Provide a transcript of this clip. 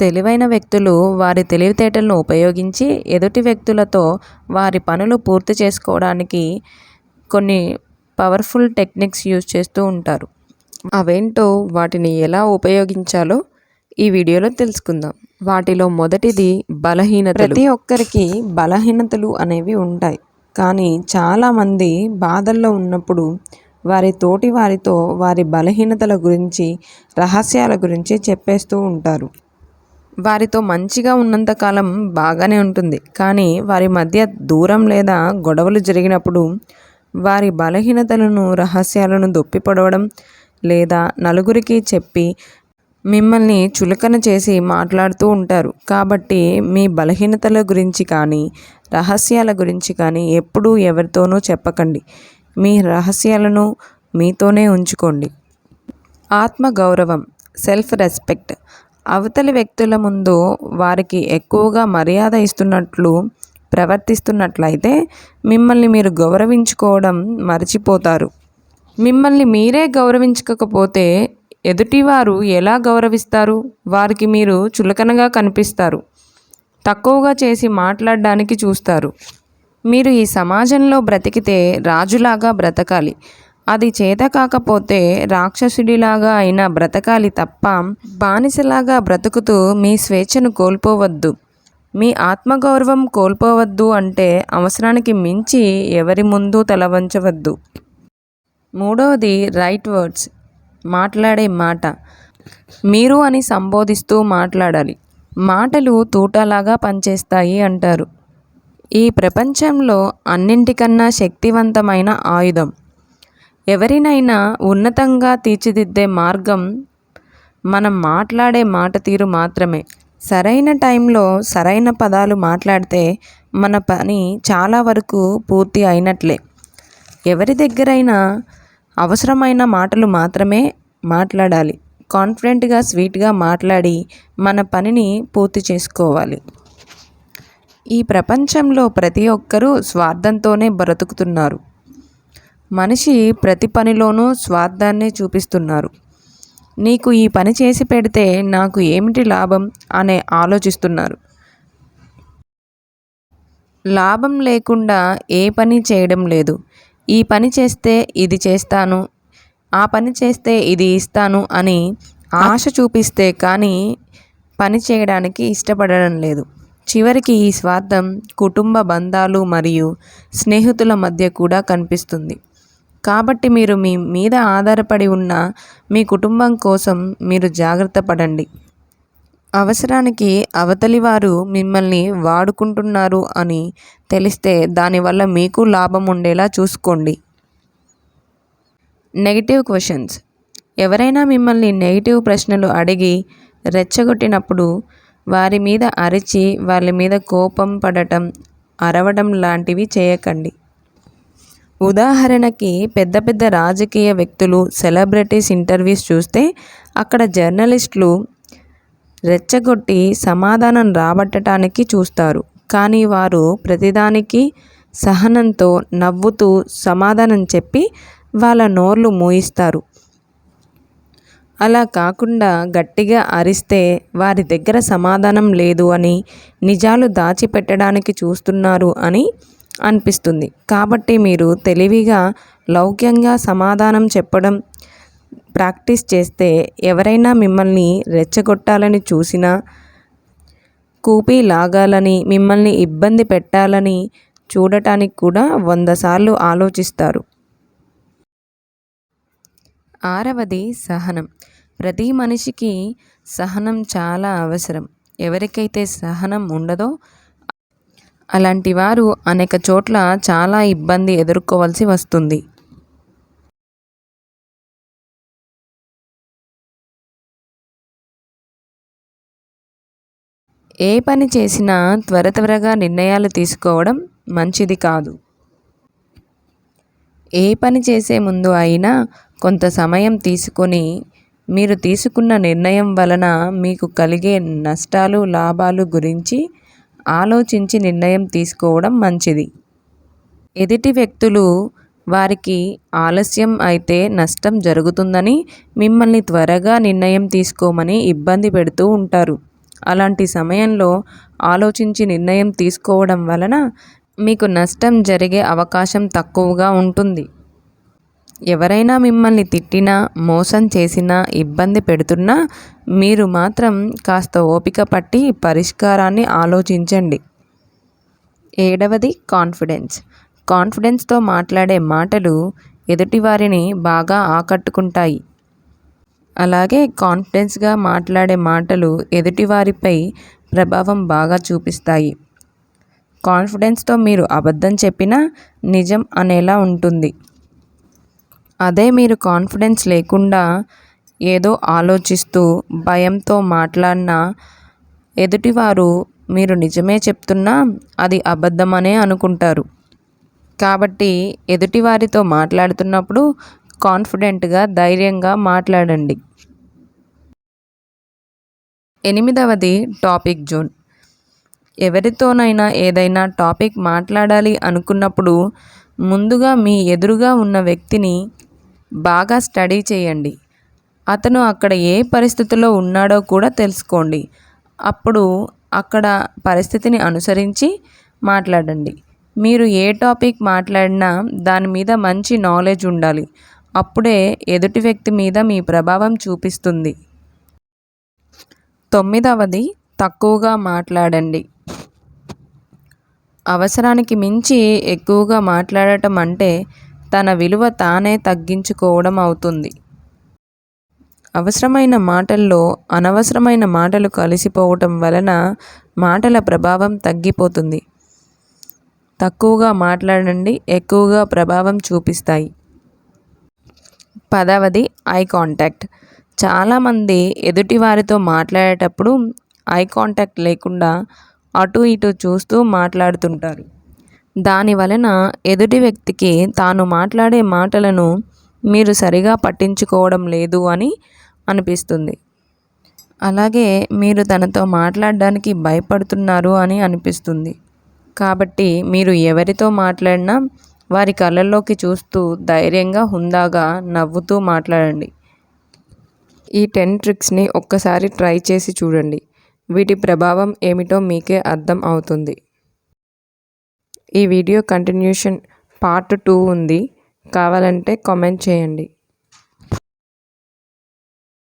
తెలివైన వ్యక్తులు వారి తెలివితేటలను ఉపయోగించి ఎదుటి వ్యక్తులతో వారి పనులు పూర్తి చేసుకోవడానికి కొన్ని పవర్ఫుల్ టెక్నిక్స్ యూజ్ చేస్తూ ఉంటారు. అవేంటో వాటిని ఎలా ఉపయోగించాలో ఈ వీడియోలో తెలుసుకుందాం. వాటిలో మొదటిది బలహీనత ప్రతి ఒక్కరికి బలహీనతలు అనేవి ఉంటాయి. కానీ చాలామంది బాధల్లో ఉన్నప్పుడు వారి తోటి వారితో వారి బలహీనతల గురించి రహస్యాల గురించి చెప్పేస్తూ ఉంటారు. వారితో మంచిగా ఉన్నంతకాలం బాగానే ఉంటుంది. కానీ వారి మధ్య దూరం లేదా గొడవలు జరిగినప్పుడు వారి బలహీనతలను రహస్యాలను దొప్పిపడవడం లేదా నలుగురికి చెప్పి మిమ్మల్ని చులకన చేసి మాట్లాడుతూ ఉంటారు. కాబట్టి మీ బలహీనతల గురించి కానీ రహస్యాల గురించి కానీ ఎప్పుడూ ఎవరితోనూ చెప్పకండి. మీ రహస్యాలను మీతోనే ఉంచుకోండి. ఆత్మగౌరవం సెల్ఫ్ రెస్పెక్ట్ అవతలి వ్యక్తుల ముందు వారికి ఎక్కువగా మర్యాద ఇస్తున్నట్లు ప్రవర్తిస్తున్నట్లయితే మిమ్మల్ని మీరు గౌరవించుకోవడం మర్చిపోతారు. మిమ్మల్ని మీరే గౌరవించకపోతే ఎదుటివారు ఎలా గౌరవిస్తారు? వారికి మీరు చులకనగా కనిపిస్తారు. తక్కువగా చేసి మాట్లాడడానికి చూస్తారు. మీరు ఈ సమాజంలో బ్రతికితే రాజులాగా బ్రతకాలి. అది చేత కాకపోతే రాక్షసుడిలాగా అయినా బ్రతకాలి తప్ప బానిసలాగా బ్రతుకుతూ మీ స్వేచ్ఛను కోల్పోవద్దు. మీ ఆత్మగౌరవం కోల్పోవద్దు అంటే అవసరానికి మించి ఎవరి ముందు తల వంచవద్దు. మూడవది రైట్ వర్డ్స్. మాట్లాడే మాట. మీరు అని సంబోధిస్తూ మాట్లాడాలి. మాటలు తూటలాగా పనిచేస్తాయి అంటారు. ఈ ప్రపంచంలో అన్నింటికన్నా శక్తివంతమైన ఆయుధం. ఎవరినైనా ఉన్నతంగా తీర్చిదిద్దే మార్గం మనం మాట్లాడే మాట తీరు మాత్రమే. సరైన టైంలో సరైన పదాలు మాట్లాడితే మన పని చాలా వరకు పూర్తి అయినట్లే. ఎవరి దగ్గరైనా అవసరమైన మాటలు మాత్రమే మాట్లాడాలి. కాన్ఫిడెంట్గా స్వీట్గా మాట్లాడి మన పనిని పూర్తి చేసుకోవాలి. ఈ ప్రపంచంలో ప్రతి ఒక్కరూ స్వార్థంతోనే బ్రతుకుతున్నారు. మనిషి ప్రతి పనిలోనూ స్వార్థాన్నే చూపిస్తున్నారు. నీకు ఈ పని చేసి పెడితే నాకు ఏమిటి లాభం? అనే ఆలోచిస్తున్నారు. లాభం లేకుండా ఏ పని చేయడం లేదు. ఈ పని చేస్తే ఇది చేస్తాను ఆ పని చేస్తే ఇది ఇస్తాను అని ఆశ చూపిస్తే కానీ పని చేయడానికి ఇష్టపడడం లేదు. చివరికి ఈ స్వార్థం కుటుంబ బంధాలు మరియు స్నేహితుల మధ్య కూడా కనిపిస్తుంది. కాబట్టి మీరు మీ మీద ఆధారపడి ఉన్న మీ కుటుంబం కోసం మీరు జాగ్రత్త పడండి. అవసరానికి అవతలి వారు మిమ్మల్ని వాడుకుంటున్నారు అని తెలిస్తే దానివల్ల మీకు లాభం ఉండేలా చూసుకోండి. నెగిటివ్ క్వశ్చన్స్ ఎవరైనా మిమ్మల్ని నెగిటివ్ ప్రశ్నలు అడిగి రెచ్చగొట్టినప్పుడు వారి మీద అరిచి వాళ్ళ మీద కోపం పడటం అరవడం లాంటివి చేయకండి. ఉదాహరణకి పెద్ద పెద్ద రాజకీయ వ్యక్తులు సెలబ్రిటీస్ ఇంటర్వ్యూస్ చూస్తే అక్కడ జర్నలిస్టులు రెచ్చగొట్టి సమాధానం రాబట్టడానికి చూస్తారు. కానీ వారు ప్రతిదానికి సహనంతో నవ్వుతూ సమాధానం చెప్పి వాళ్ళ నోర్లు మూయిస్తారు. అలా కాకుండా గట్టిగా అరిస్తే వారి దగ్గర సమాధానం లేదు అని నిజాలు దాచిపెట్టడానికి చూస్తున్నారు అని అనిపిస్తుంది. కాబట్టి మీరు తెలివిగా లౌక్యంగా సమాధానం చెప్పడం ప్రాక్టీస్ చేస్తే ఎవరైనా మిమ్మల్ని రెచ్చగొట్టాలని చూసినా కూపి లాగాలని మిమ్మల్ని ఇబ్బంది పెట్టాలని చూడటానికి కూడా వంద సార్లు ఆలోచిస్తారు. ఆరవది సహనం. ప్రతి మనిషికి సహనం చాలా అవసరం. ఎవరికైతే సహనం ఉండదో అలాంటి వారు అనేక చోట్ల చాలా ఇబ్బంది ఎదుర్కోవాల్సి వస్తుంది. ఏ పని చేసినా త్వర త్వరగా నిర్ణయాలు తీసుకోవడం మంచిది కాదు. ఏ పని చేసే ముందు అయినా కొంత సమయం తీసుకొని మీరు తీసుకున్న నిర్ణయం వలన మీకు కలిగే నష్టాలు లాభాలు గురించి ఆలోచించి నిర్ణయం తీసుకోవడం మంచిది. ఎదుటి వ్యక్తులు వారికి ఆలస్యం అయితే నష్టం జరుగుతుందని మిమ్మల్ని త్వరగా నిర్ణయం తీసుకోమని ఇబ్బంది పెడుతూ ఉంటారు. అలాంటి సమయంలో ఆలోచించి నిర్ణయం తీసుకోవడం వలన మీకు నష్టం జరిగే అవకాశం తక్కువగా ఉంటుంది. ఎవరైనా మిమ్మల్ని తిట్టినా మోసం చేసినా ఇబ్బంది పెడుతున్నా మీరు మాత్రం కాస్త ఓపిక పట్టి పరిష్కారాన్ని ఆలోచించండి. ఏడవది కాన్ఫిడెన్స్. కాన్ఫిడెన్స్తో మాట్లాడే మాటలు ఎదుటివారిని బాగా ఆకట్టుకుంటాయి. అలాగే కాన్ఫిడెన్స్గా మాట్లాడే మాటలు ఎదుటివారిపై ప్రభావం బాగా చూపిస్తాయి. కాన్ఫిడెన్స్తో మీరు అబద్ధం చెప్పినా నిజం అనేలా ఉంటుంది. అదే మీరు కాన్ఫిడెన్స్ లేకుండా ఏదో ఆలోచిస్తూ భయంతో మాట్లాడినా ఎదుటివారు మీరు నిజమే చెప్తున్నా అది అబద్ధమనే అనుకుంటారు. కాబట్టి ఎదుటివారితో మాట్లాడుతున్నప్పుడు కాన్ఫిడెంట్గా ధైర్యంగా మాట్లాడండి. ఎనిమిదవది టాపిక్ జోన్. ఎవరితోనైనా ఏదైనా టాపిక్ మాట్లాడాలి అనుకున్నప్పుడు ముందుగా మీ ఎదురుగా ఉన్న వ్యక్తిని బాగా స్టడీ చేయండి. అతను అక్కడ ఏ పరిస్థితిలో ఉన్నాడో కూడా తెలుసుకోండి. అప్పుడు అక్కడ పరిస్థితిని అనుసరించి మాట్లాడండి. మీరు ఏ టాపిక్ మాట్లాడినా దాని మీద మంచి నాలెడ్జ్ ఉండాలి. అప్పుడే ఎదుటి వ్యక్తి మీద మీ ప్రభావం చూపిస్తుంది. తొమ్మిదవది తక్కువగా మాట్లాడండి. అవసరానికి మించి ఎక్కువగా మాట్లాడటం అంటే తన విలువ తానే తగ్గించుకోవడం అవుతుంది. అవసరమైన మాటల్లో అనవసరమైన మాటలు కలిసిపోవటం వలన మాటల ప్రభావం తగ్గిపోతుంది. తక్కువగా మాట్లాడండి ఎక్కువగా ప్రభావం చూపిస్తాయి. పదవది ఐ కాంటాక్ట్. చాలామంది ఎదుటివారితో మాట్లాడేటప్పుడు ఐ కాంటాక్ట్ లేకుండా అటు ఇటు చూస్తూ మాట్లాడుతుంటారు. దాని వలన ఎదుటి వ్యక్తికి తాను మాట్లాడే మాటలను మీరు సరిగా పట్టించుకోవడం లేదు అని అనిపిస్తుంది. అలాగే మీరు తనతో మాట్లాడడానికి భయపడుతున్నారు అని అనిపిస్తుంది. కాబట్టి మీరు ఎవరితో మాట్లాడినా వారి కళ్ళల్లోకి చూస్తూ ధైర్యంగా హుందాగా నవ్వుతూ మాట్లాడండి. ఈ టెన్ ట్రిక్స్ని ఒక్కసారి ట్రై చేసి చూడండి. వీటి ప్రభావం ఏమిటో మీకే అర్థం అవుతుంది. ఈ వీడియో కంటిన్యూషన్ పార్ట్ టూ ఉంది. కావాలంటే కామెంట్ చేయండి.